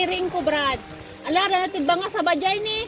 kariring ko, Brad. Ala, na natin ba nga sa badyay ni?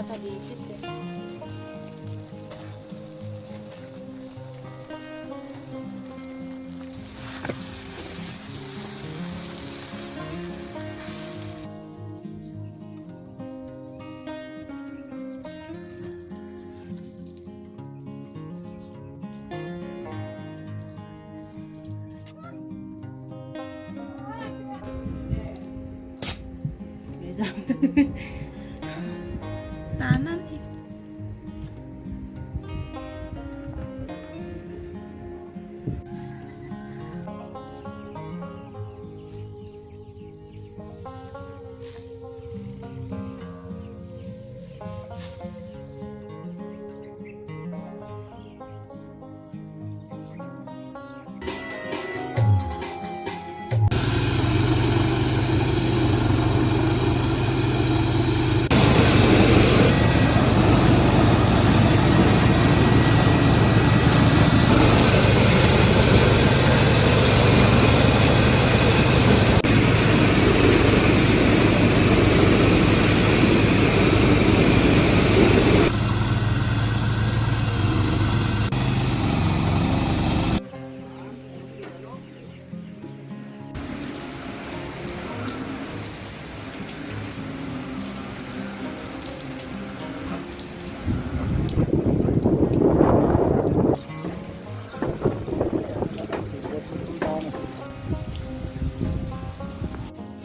Ata dito. eh. Tanan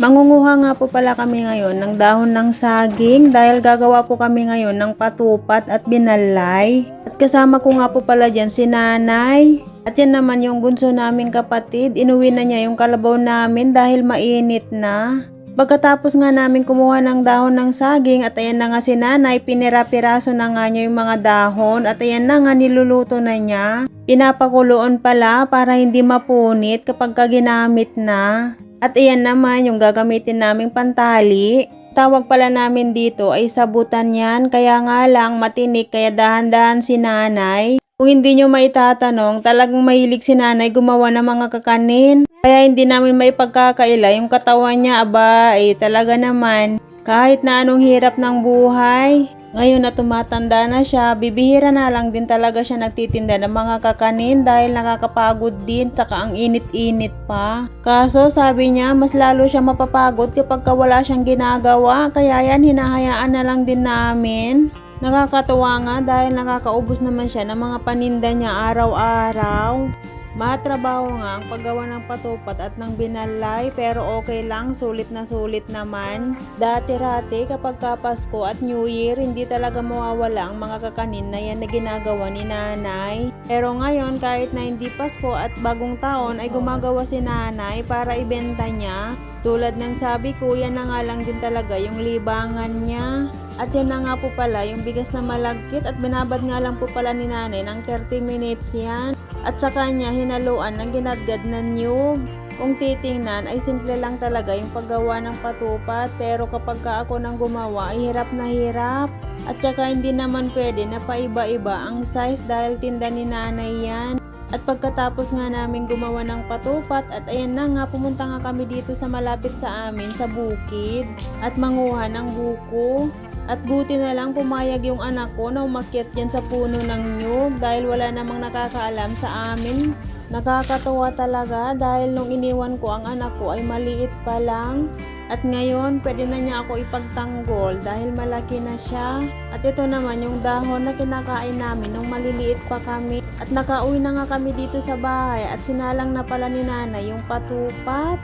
Mangunguha nga po pala kami ngayon ng dahon ng saging dahil gagawa po kami ngayon ng patupat at binalay. At kasama ko nga po pala dyan si nanay. At yan naman yung bunso naming kapatid. Inuwi na niya yung kalabaw namin dahil mainit na. Pagkatapos nga namin kumuha ng dahon ng saging at ayan na nga si nanay, pinira-piraso na nga niya yung mga dahon at ayan na nga niluluto na niya. Pinapakuloon pala para hindi mapunit kapag ka ginamit na. At iyan naman yung gagamitin naming pantali. Tawag pala namin dito ay sabutan yan, kaya nga lang matinik kaya dahan-dahan si nanay. Kung hindi nyo maitatanong, talagang mahilig si nanay gumawa ng mga kakanin. Kaya hindi namin maipagkakaila yung katawan niya, aba, eh talaga naman. Kahit na anong hirap ng buhay. Ngayon na tumatanda na siya, bibihira na lang din talaga siya nagtitinda ng mga kakanin dahil nakakapagod din tsaka ang init-init pa. Kaso sabi niya, mas lalo siya mapapagod kapag ka wala siyang ginagawa kaya yan hinahayaan na lang din namin. Nakakatuwa nga dahil nakakaubos naman siya ng mga paninda niya araw-araw. Matrabaho nga ang paggawa ng patupat at ng binalay pero okay lang, sulit na sulit naman. Dati-rati kapag kapasko at New Year, hindi talaga mawawala ang mga kakanin na yan na ginagawa ni nanay. Pero ngayon kahit na hindi Pasko at bagong taon ay gumagawa si nanay para ibenta niya. Tulad ng sabi ko, yan na nga lang din talaga yung libangan niya. At yan na nga po pala, yung bigas na malagkit at binabad nga lang po pala ni nanay ng 30 minutes yan. At saka niya hinaluan ng ginadgad na niyog. Kung titingnan ay simple lang talaga yung paggawa ng patupat pero kapag ka ako nang gumawa ay hirap na hirap. At saka hindi naman pwede na paiba-iba ang size dahil tinda ni nanay yan. At pagkatapos nga namin gumawa ng patupat at ayan na nga pumunta nga kami dito sa malapit sa amin sa bukid at manguha ng buko. At buti na lang pumayag yung anak ko na umakyat yan sa puno ng nyug dahil wala namang nakakaalam sa amin. Nakakatuwa talaga dahil nung iniwan ko ang anak ko ay maliit pa lang. At ngayon, pwede na niya ako ipagtanggol dahil malaki na siya. At ito naman yung dahon na kinakain namin nung maliliit pa kami. At nakauwi na nga kami dito sa bahay at sinalang na pala ni nanay yung patupat.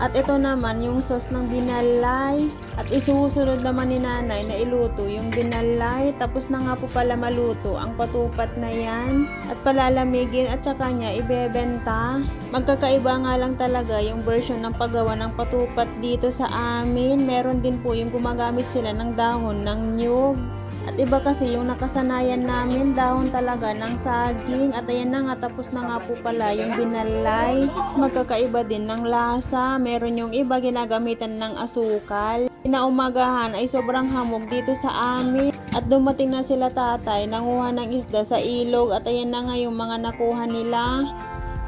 At ito naman yung sauce ng binalay. At isusunod naman ni nanay na iluto yung binalay. Tapos na nga po pala maluto ang patupat na yan. At palalamigin at saka niya ibebenta. Magkakaiba nga lang talaga yung version ng paggawa ng patupat dito sa amin. Meron din po yung gumagamit sila ng dahon ng nyug. At iba kasi yung nakasanayan namin dahon talaga ng saging at ayan na nga tapos na nga po pala yung binalay. Magkakaiba din ng lasa. Meron yung iba ginagamitan ng asukal. Inaumagahan ay sobrang hamog dito sa amin. At dumating na sila tatay, nanguha ng isda sa ilog at ayan na nga yung mga nakuha nila.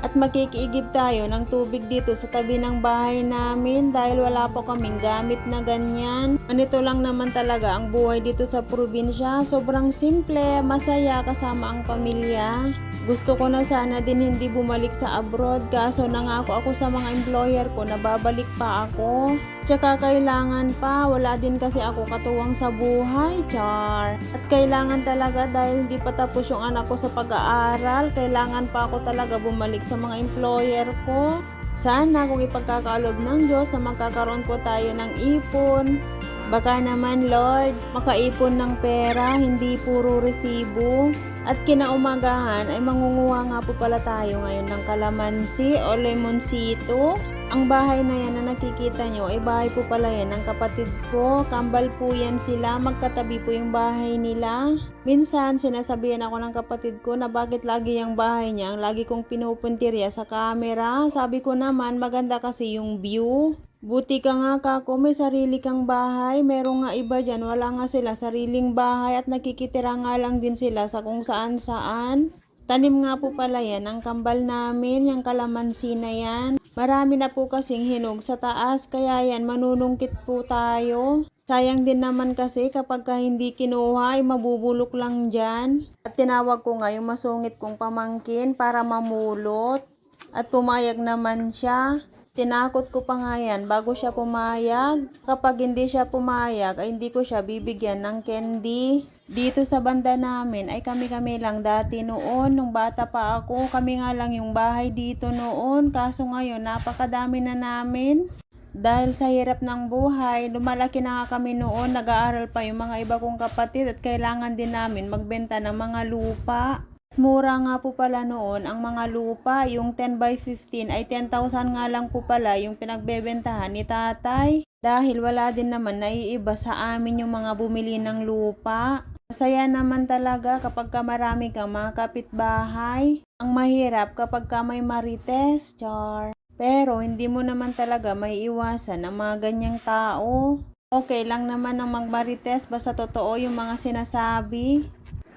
At makikiigib tayo ng tubig dito sa tabi ng bahay namin dahil wala po kaming gamit na ganyan. Ganito lang naman talaga ang buhay dito sa probinsya. Sobrang simple, masaya kasama ang pamilya. Gusto ko na sana din hindi bumalik sa abroad kaso nangako ako sa mga employer ko na babalik pa ako. Tsaka kailangan pa, wala din kasi ako katuwang sa buhay, char. At kailangan talaga dahil hindi pa tapos yung anak ko sa pag-aaral, kailangan pa ako talaga bumalik sa mga employer ko. Sana kung ipagkakalob ng Diyos na magkakaroon po tayo ng ipon. Baka naman Lord, makaipon ng pera, hindi puro resibo. At kinaumagahan ay mangunguha nga po pala tayo ngayon ng kalamansi o lemonsito. Ang bahay na yan na nakikita nyo ay bahay po pala yan ng kapatid ko. Kambal po yan sila, magkatabi po yung bahay nila. Minsan sinasabihan ako ng kapatid ko na bakit lagi yung bahay niya ang lagi kong pinupuntirya sa camera. Sabi ko naman maganda kasi yung view. Buti ka nga kako, may sarili kang bahay. Meron nga iba dyan, wala nga sila sariling bahay at nakikitira nga lang din sila sa kung saan saan. Tanim nga po pala yan ang kambal namin, yung kalamansi na yan. Marami na po kasing hinog sa taas, kaya yan manunungkit po tayo. Sayang din naman kasi kapag ka hindi kinuha ay mabubulok lang dyan. At tinawag ko nga yung masungit kong pamangkin para mamulot. At pumayag naman siya. Tinakot ko pa nga yan bago siya pumayag. Kapag hindi siya pumayag ay hindi ko siya bibigyan ng candy. Dito sa banda namin ay kami-kami lang dati noon. Nung bata pa ako, kami nga lang yung bahay dito noon. Kaso ngayon, napakadami na namin. Dahil sa hirap ng buhay, lumalaki na nga kami noon, nag-aaral pa yung mga iba kong kapatid at kailangan din namin magbenta ng mga lupa. Mura nga po pala noon ang mga lupa, yung 10 by 15 ay 10,000 nga lang po pala yung pinagbebentahan ni tatay. Dahil wala din naman naiiba sa amin yung mga bumili ng lupa. Masaya naman talaga kapag ka marami kang mga kapitbahay. Ang mahirap kapag ka may marites, char. Pero hindi mo naman talaga may iwasan ang mga ganyang tao. Okay lang naman ang magmarites basta totoo yung mga sinasabi.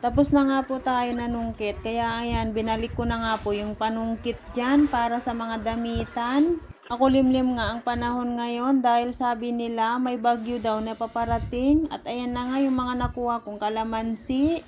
Tapos na nga po tayo nanungkit. Kaya ayan, binalik ko na nga po yung panungkit dyan para sa mga damitan. Ako limlim nga ang panahon ngayon dahil sabi nila may bagyo daw na paparating. At ayan na nga yung mga nakuha kong kalamansi.